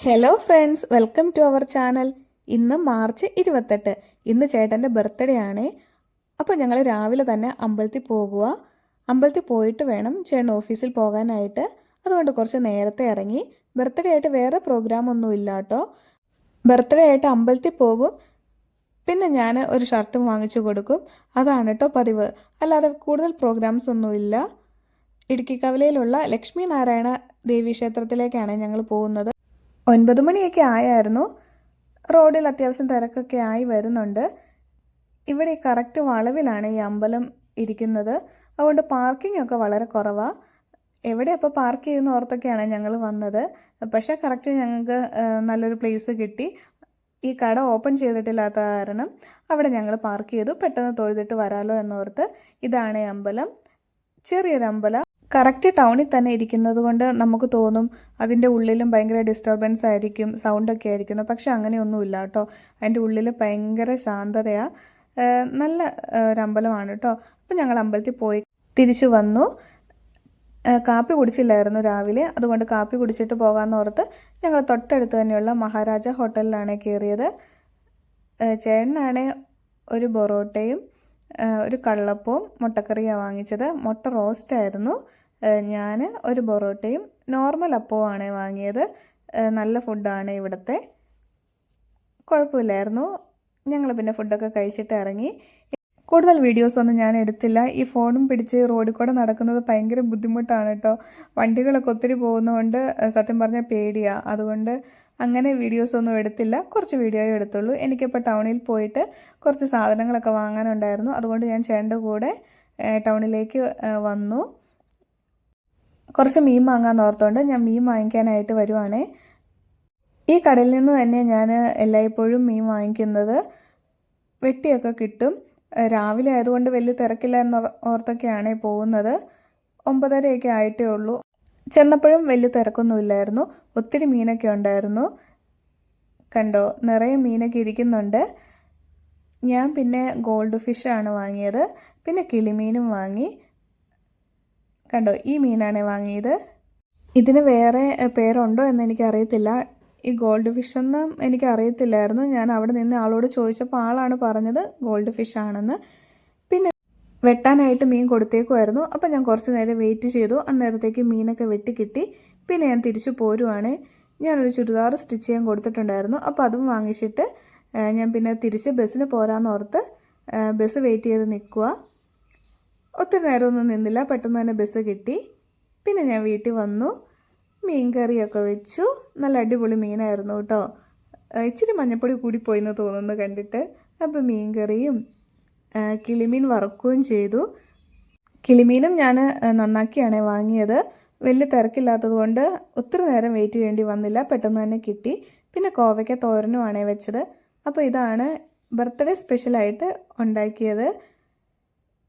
Hello friends welcome to our channel ഇന്ന് March ഇരുപത്തെട്ട്. ഇന്ന് ചേട്ടന്റെ ബർത്ത്ഡേ ആണേ. അപ്പോൾ ഞങ്ങൾ രാവിലെ തന്നെ അമ്പലത്തിൽ പോകുക അമ്പലത്തിൽ പോയിട്ട് വേണം ചേട്ടൻ ഓഫീസിൽ പോകാനായിട്ട്. അതുകൊണ്ട് കുറച്ച് നേരത്തെ ഇറങ്ങി. ബർത്ത്ഡേ ആയിട്ട് വേറെ പ്രോഗ്രാം ഒന്നും ഇല്ല കേട്ടോ. ബർത്ത്ഡേ ആയിട്ട് അമ്പലത്തിൽ പോകും. പിന്നെ ഞാൻ ഒരു ഷർട്ടും വാങ്ങിച്ചു കൊടുക്കും. അതാണ് കേട്ടോ പതിവ്. അല്ലാതെ കൂടുതൽ പ്രോഗ്രാംസ് ഒന്നുമില്ല ഇടുക്കി കവലയിലുള്ള ലക്ഷ്മി നാരായണ ദേവി ക്ഷേത്രത്തിലേക്കാണ് ഞങ്ങൾ പോകുന്നത്. ഒൻപത് മണിയൊക്കെ ആയായിരുന്നു. റോഡിൽ അത്യാവശ്യം തിരക്കൊക്കെ ആയി വരുന്നുണ്ട്. ഇവിടെ കറക്റ്റ് വളവിലാണ് ഈ അമ്പലം ഇരിക്കുന്നത്. അതുകൊണ്ട് പാർക്കിംഗ് ഒക്കെ വളരെ കുറവാണ് എവിടെ അപ്പോൾ പാർക്ക് ചെയ്യുന്ന ഓർത്തൊക്കെയാണ് ഞങ്ങൾ വന്നത്. പക്ഷേ കറക്റ്റ് ഞങ്ങൾക്ക് നല്ലൊരു പ്ലേസ് കിട്ടി. ഈ കട ഓപ്പൺ ചെയ്തിട്ടില്ലാത്ത കാരണം അവിടെ ഞങ്ങൾ പാർക്ക് ചെയ്തു. പെട്ടെന്ന് തൊഴുതിട്ട് വരാലോ എന്നോർത്ത് ഇതാണ് അമ്പലം. ചെറിയൊരു അമ്പലം. കറക്റ്റ് ടൗണിൽ തന്നെ ഇരിക്കുന്നത് കൊണ്ട് നമുക്ക് തോന്നും അതിന്റെ ഉള്ളിലും ഭയങ്കര ഡിസ്റ്റർബൻസ് ആയിരിക്കും സൗണ്ടൊക്കെ ആയിരിക്കുന്നു. പക്ഷെ അങ്ങനെയൊന്നുമില്ല കേട്ടോ. അതിന്റെ ഉള്ളിൽ ഭയങ്കര ശാന്തതയാണ് നല്ല ഒരമ്പലമാണ് കേട്ടോ. അപ്പം ഞങ്ങൾ അമ്പലത്തിൽ പോയി തിരിച്ചു വന്നു. കാപ്പി കുടിച്ചില്ലായിരുന്നു രാവിലെ. അതുകൊണ്ട് കാപ്പി കുടിച്ചിട്ട് പോകാമെന്ന് ഓർത്ത് ഞങ്ങൾ തൊട്ടടുത്ത് തന്നെയുള്ള മഹാരാജ ഹോട്ടലിലാണ് കയറിയത്. ചേട്ടനാണ് ഒരു ബൊറോട്ടയും ഒരു കള്ളപ്പവും മുട്ടക്കറിയാണ് വാങ്ങിച്ചത്. മുട്ട റോസ്റ്റ് ആയിരുന്നു. ഞാൻ ഒരു പൊറോട്ടയും നോർമൽ അപ്പവുമാണ് വാങ്ങിയത്. നല്ല ഫുഡാണ് ഇവിടുത്തെ. കുഴപ്പമില്ലായിരുന്നു. ഞങ്ങൾ പിന്നെ ഫുഡൊക്കെ കഴിച്ചിട്ട് ഇറങ്ങി. കൂടുതൽ വീഡിയോസ് ഒന്നും ഞാൻ എടുത്തില്ല. ഈ ഫോണും പിടിച്ച് റോഡിൽ കൂടെ നടക്കുന്നത് ഭയങ്കര ബുദ്ധിമുട്ടാണ് കേട്ടോ വണ്ടികളൊക്കെ ഒത്തിരി പോകുന്നതുകൊണ്ട് സത്യം പറഞ്ഞാൽ പേടിയാണ് അതുകൊണ്ട് അങ്ങനെ വീഡിയോസ് ഒന്നും എടുത്തില്ല. കുറച്ച് വീഡിയോയും എടുത്തുള്ളൂ. എനിക്കിപ്പോൾ ടൗണിൽ പോയിട്ട് കുറച്ച് സാധനങ്ങളൊക്കെ വാങ്ങാനുണ്ടായിരുന്നു. അതുകൊണ്ട് ഞാൻ ചേട്ടന്റെ കൂടെ ടൗണിലേക്ക് വന്നു. കുറച്ച് മീൻ വാങ്ങാൻ ഓർത്തുകൊണ്ട് ഞാൻ മീൻ വാങ്ങിക്കാനായിട്ട് വരുവാണേ. ഈ കടയിൽ നിന്ന് തന്നെ ഞാൻ എല്ലായ്പ്പോഴും മീൻ വാങ്ങിക്കുന്നത് വെട്ടിയൊക്കെ കിട്ടും. രാവിലെ ആയതുകൊണ്ട് വലിയ തിരക്കില്ല എന്ന് ഓർത്തൊക്കെയാണ് പോകുന്നത്. ഒമ്പതരയൊക്കെ ആയിട്ടേ ഉള്ളൂ. ചെന്നപ്പോഴും വലിയ തിരക്കൊന്നുമില്ലായിരുന്നു ഒത്തിരി മീനൊക്കെ ഉണ്ടായിരുന്നു. കണ്ടോ നിറയെ മീനൊക്കെ ഇരിക്കുന്നുണ്ട്. ഞാൻ പിന്നെ ഗോൾഡ് ഫിഷാണ് വാങ്ങിയത്. പിന്നെ കിളിമീനും വാങ്ങി. കണ്ടോ ഈ മീനാണ് വാങ്ങിയത്. ഇതിന് വേറെ പേരുണ്ടോ എന്ന് എനിക്കറിയത്തില്ല. ഈ ഗോൾഡ് ഫിഷ് ഒന്നും എനിക്കറിയത്തില്ലായിരുന്നു. ഞാൻ അവിടെ നിന്ന് ആളോട് ചോദിച്ചപ്പോൾ ആളാണ് പറഞ്ഞത് ഗോൾഡ് ഫിഷ് ആണെന്ന്. പിന്നെ വെട്ടാനായിട്ട് മീൻ കൊടുത്തേക്കുമായിരുന്നു. അപ്പോൾ ഞാൻ കുറച്ച് നേരം വെയിറ്റ് ചെയ്തു. അന്നേരത്തേക്ക് മീനൊക്കെ വെട്ടി കിട്ടി. പിന്നെ ഞാൻ തിരിച്ചു പോരുവാണ്. ഞാനൊരു ചുരിദാർ സ്റ്റിച്ച് ചെയ്യാൻ കൊടുത്തിട്ടുണ്ടായിരുന്നു. അപ്പോൾ അതും വാങ്ങിച്ചിട്ട് ഞാൻ പിന്നെ തിരിച്ച് ബസ്സിന് പോരാന്നോർത്ത് ബസ് വെയിറ്റ് ചെയ്ത് നിൽക്കുക ഒത്തിരി നേരമൊന്നും നിന്നില്ല. പെട്ടെന്ന് തന്നെ ബസ് കിട്ടി. പിന്നെ ഞാൻ വീട്ടിൽ വന്നു. മീൻ കറിയൊക്കെ വെച്ചു. നല്ല അടിപൊളി മീനായിരുന്നു കേട്ടോ. ഇച്ചിരി മഞ്ഞപ്പൊടി കൂടിപ്പോയി എന്ന് തോന്നുന്നു കണ്ടിട്ട്. അപ്പോൾ മീൻ കറിയും കിളിമീൻ വറക്കുകയും ചെയ്തു. കിളിമീനും ഞാൻ നന്നാക്കിയാണ് വാങ്ങിയത്. വലിയ തിരക്കില്ലാത്തത് കൊണ്ട് ഒത്തിരി നേരം വെയിറ്റ് ചെയ്യേണ്ടി വന്നില്ല. പെട്ടെന്ന് തന്നെ കിട്ടി. പിന്നെ കോവയ്ക്ക തോരനുമാണേ വെച്ചത്. അപ്പോൾ ഇതാണ് ബർത്ത്ഡേ സ്പെഷ്യലായിട്ട് ഉണ്ടാക്കിയത്.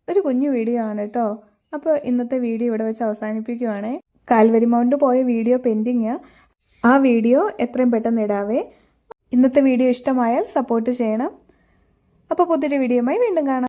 ഒരു കുഞ്ഞു വീഡിയോ ആണ് കേട്ടോ അപ്പോൾ ഇന്നത്തെ വീഡിയോ ഇവിടെ വെച്ച് അവസാനിപ്പിക്കുവാണേ. കാൽവരി മൗണ്ട് പോയ വീഡിയോ പെൻഡിങ് ആ. വീഡിയോ എത്രയും പെട്ടെന്ന് ഇടാവേ. ഇന്നത്തെ വീഡിയോ ഇഷ്ടമായാൽ സപ്പോർട്ട് ചെയ്യണം. അപ്പോൾ പുതിയൊരു വീഡിയോയുമായി വീണ്ടും കാണാം.